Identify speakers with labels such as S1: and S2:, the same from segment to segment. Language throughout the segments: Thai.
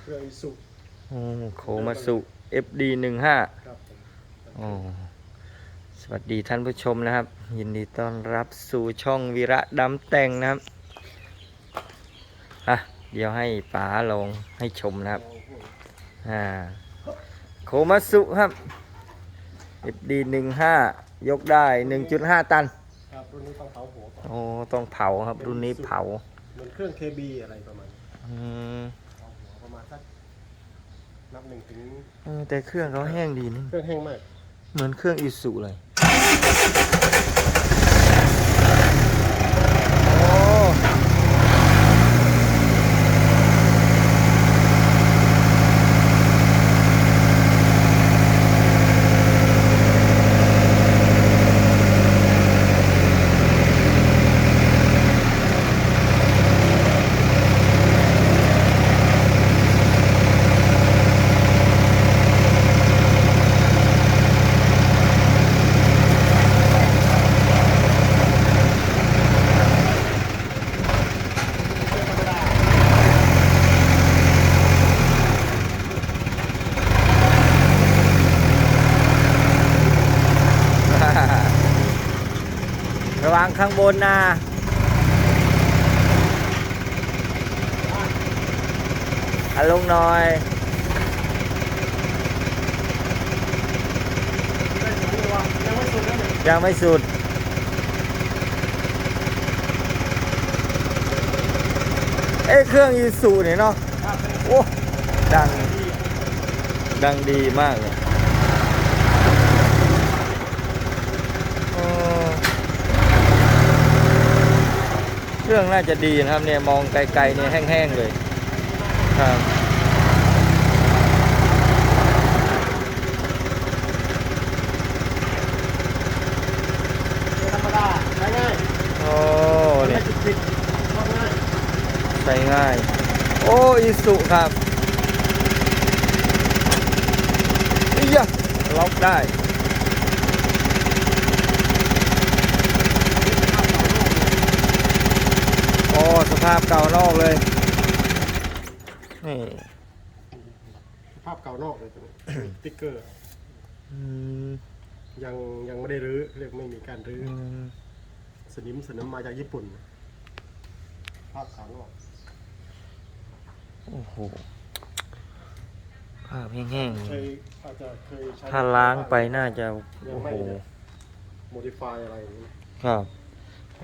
S1: เครื่องอิสุ
S2: อืมโคมาสุ FD หนึ่งห้า
S1: ครับผม
S2: อ๋อสวัสดีท่านผู้ชมนะครับ ยินดีต้อนรับสู่ช่องวีระดำแต่งนะครับอะเดี๋ยวให้ป๋าลองให้ชมนะครับ
S1: ลองพูด
S2: อ่าโคมาสุครับ FD หนึ่งห้ายกได้หนึ่งจุดห้าตัน
S1: ครับรุ่นนี้ต้องเผาหัวก่อน
S2: โอ้ต้องเผาครับรุ่นนี้เผา
S1: เหมือนเครื่อง KB อะไรประมาณนี้
S2: อืม
S1: เผาหัวประมาณสัก นับหนึ่งถึง
S2: เออแต่เครื่องเขาแห้งดีนี่
S1: เครื่องแห้งมาก
S2: เหมือนเครื่องอีสุเลย โอ้ ระวังข้างบนนะอะลงหน่อย
S1: ยังไม่สุดเอ้
S2: ยเครื่องอีสุเนี่ยเนาะโอ้ดัง ดังดีมากเลยเออเค รื่องน่าจะดีนะครับเนี่ยมองไกลๆเนี่ยแห้งๆเลยครับ
S1: ธรรมดาใช้ง่าย
S2: โอ้
S1: ไม่
S2: เนี่ย
S1: จุดจิตเข้าง่าย
S2: ใช้ง่าย โอ้อีสุครับอียะล็อกได้ โอ้สภาพเก่านอกเลย นี่
S1: ภาพเก่านอกเลยตัวนี้ สติ๊กเกอร์
S2: อืม
S1: ยังยังไม่ได้รื้อเรียกไม่มีการรื้อ
S2: อืม
S1: สนิมสนิมมาจากญี่ปุ่น ภาพขาวนอก
S2: โอ้โหภาพแห้ง
S1: เคยอาจจะเคยใช้
S2: ๆ ถ้าล้างไปน่าจะ
S1: ยัง
S2: โอ้
S1: ไม่
S2: โห
S1: โมดิฟายอะไรอย่างนี้
S2: ครับ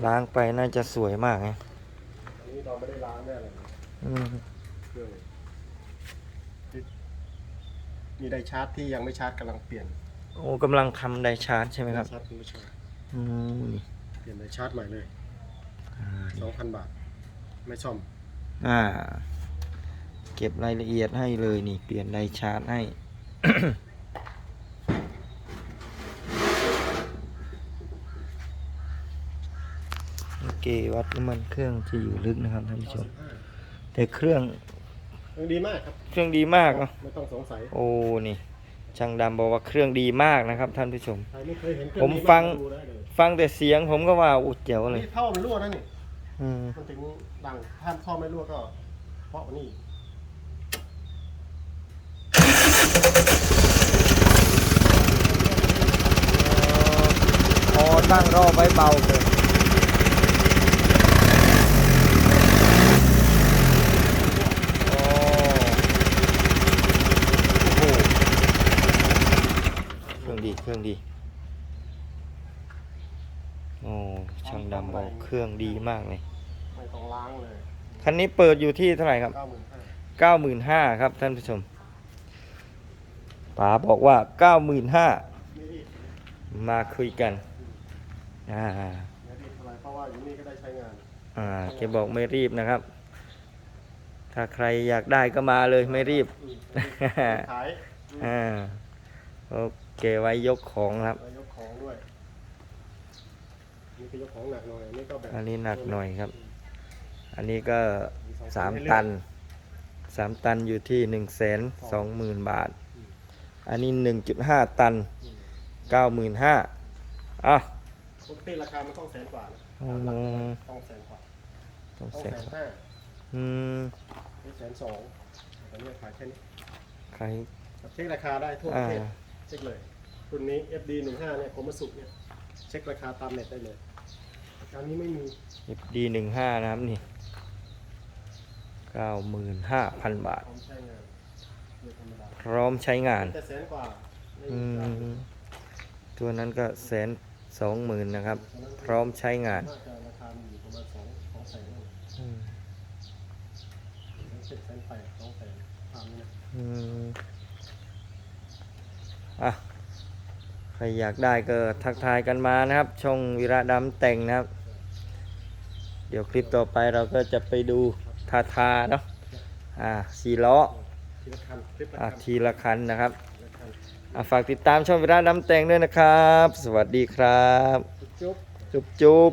S2: ล้างไปน่าจะสวยมากนะ
S1: อั นนี้เราไม่ได้ล้างแน่เลย
S2: อืม
S1: เครื่องมีไดชาร์จที่ยังไม่ชาร์จกำลังเปลี่ยน
S2: โอ้กำลังทำไดชาร์จใช่ไหมครับ
S1: ชาร์จไม่ชาร์จ
S2: อืมนี่
S1: เปลี่ยนไดชาร์จใหม่เลย
S2: อ่า
S1: สองพันบาท ไม่ซ่อม
S2: อ่า เก็บรายละเอียดให้เลยนี่ เปลี่ยนไดชาร์จให้ เควัดน้ำมันเครื่องจะอยู่ลึกนะครับท่านผู้ชม แต่เครื่อง
S1: เรื่องดีมากครับ
S2: เครื่องดีมากเนาะ
S1: ไม่ต้องสงสัย
S2: โอ้นี่ช่างดำบอกว่าเครื่องดีมากนะครับท่านผู้ชม
S1: ใครไม่เคยเห็นเครื่
S2: ผ
S1: อง
S2: ม
S1: ดี
S2: ฟั
S1: มาก
S2: ง
S1: ดูได้เลย
S2: ฟังแต่เสียงผมก็ว่าอุดเจ๋วเลย
S1: นี่ท่อมันรั่วนะนี่
S2: อืม
S1: มันถึงดังถ้าท่อไม่รั่วก็เพราะว่านี่
S2: อ๋อตั้งรอบไว้เบาเลยโอ้โหเค รื่องดีเครื่องดี โอ้ช่างดำบอกเครื่องดีมากเลย
S1: ไม่ต้องล้างเลย
S2: คันนี้เปิดอยู่ที่เท่าไหร่ครับ
S1: เก้าหมื่นห้า
S2: 95,000ครับท่านผู้ชมป๋าบอกว่า95,000
S1: ไม่รีบ
S2: มาคุยกัน อ่า
S1: ไม่รีบเท่าไหรเพราะว่าอยู่นี่ก็ได้ใช้งาน
S2: อ่าแกบอกไม่รีบนะครับ ถ้าใครอยากได้ก็มาเลยไม่รีบ
S1: อืมขายอืม
S2: อ่า โอเค ไว้ยกของครับ
S1: แล้วยกของด้วยนี่ก็ยกของหนักหน่อยนี่ก็แบบ
S2: อันนี้หนักหน่อยครับ อันนี้ก็
S1: มีอง
S2: สาม
S1: ให้เลือก
S2: ตันสามตันอยู่ที่หนึ่งแสนสองหมื่นบาท อันนี้หนึ่งจุดห้าตัน
S1: อืม
S2: เก้าหมื่นห้าอะ
S1: ปกติราคามันต้องแสนกว่านะ
S2: อืม
S1: ต้องแสนกว่า
S2: ต้อง
S1: ต้อง
S2: แส
S1: แส
S2: น
S1: นห้า
S2: อืม
S1: หรือแสนสองอันนี้ขายแค่นี้
S2: ใคร
S1: ครับเช็คราคาได้ทั่วประเทศ
S2: อ่า
S1: เช็คเลยรุ่นนี้ FD 1 5เนี่ยโคมาสุเนี่ยเช็คราคาตามเน็ตได้เลยราคานี้ไม่มี
S2: FD หนึ่งห้านะครับนี่เก้าหมื่นห้าพันบาท
S1: พร้อมใช้งานเรือธรรมดา
S2: พร้อมใช้งาน
S1: แต่แสนกว่าไม่
S2: อื
S1: มีการ
S2: มตัวนั้นก็แสนสองหมื่นนะครับ พร้อมใช้งาน
S1: น่าจะราคาอยู่ประมาณสองสองแสนนั่นแหละ
S2: อืม
S1: เจ็ดแสนแปดสองแสนตามนี้นะ
S2: อืม อะใครอยากได้ก็ทักทายกันมานะครับ ช่องวิระดำแต่งนะครับ เดี๋ยวคลิปต่อไปเราก็จะไปดูทาทาเนาะอ่าสี่ล้อ
S1: ท
S2: อะทีละคันนะครับอะฝากติดตามช่องวิระดำแต่งด้วยนะครับ สวัสดีครับ
S1: จุบ
S2: จุ๊บจุ๊บ